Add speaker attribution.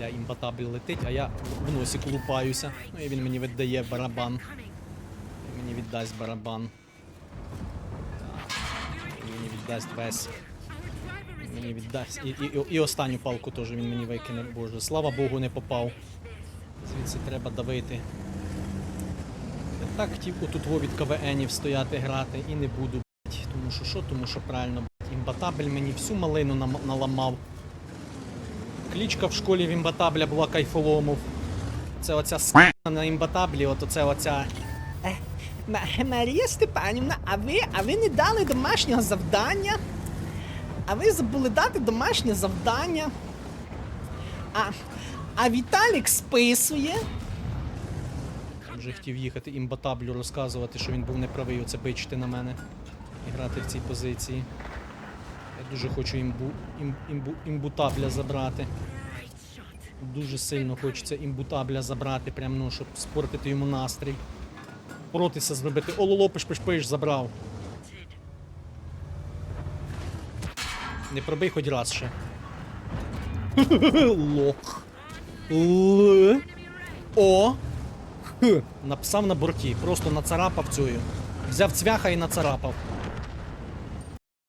Speaker 1: Бля, імбатабль летить, а я в носі колупаюся. Ну і він мені віддає барабан. Він мені віддасть барабан. Він мені віддасть весь. Він мені віддасть. І, і, і, і останню палку теж він мені викине. Боже, слава Богу, не попав. Звідси треба давити. Я так хотів отут во від КВНів стояти грати і не буду, блять. Тому що що? Тому що правильно, блять, імбатабель мені всю малину наламав. Клічка в школі в імбатабля була кайфоломов. Це оця с*** на імбатаблі, от оце оця. Е, Марія Степанівна, а ви, а ви не дали домашнього завдання? А ви забули дати домашнє завдання? А, а Віталік списує. Вже хотів їхати імбатаблю розказувати, що він був неправий, оце бичити на мене і грати в цій позиції. Дуже хочу імбу, ім, імбу, імбутабля забрати. Дуже сильно хочеться імбутабля забрати, прям ну, щоб спортити йому настрій. Боротися зробити. Ололо, пиш-пиш-пиш, забрав. Не пробий хоч раз ще. Лох. Л. О. Х. Написав на борті. Просто нацарапав цю. Взяв цвяха і нацарапав.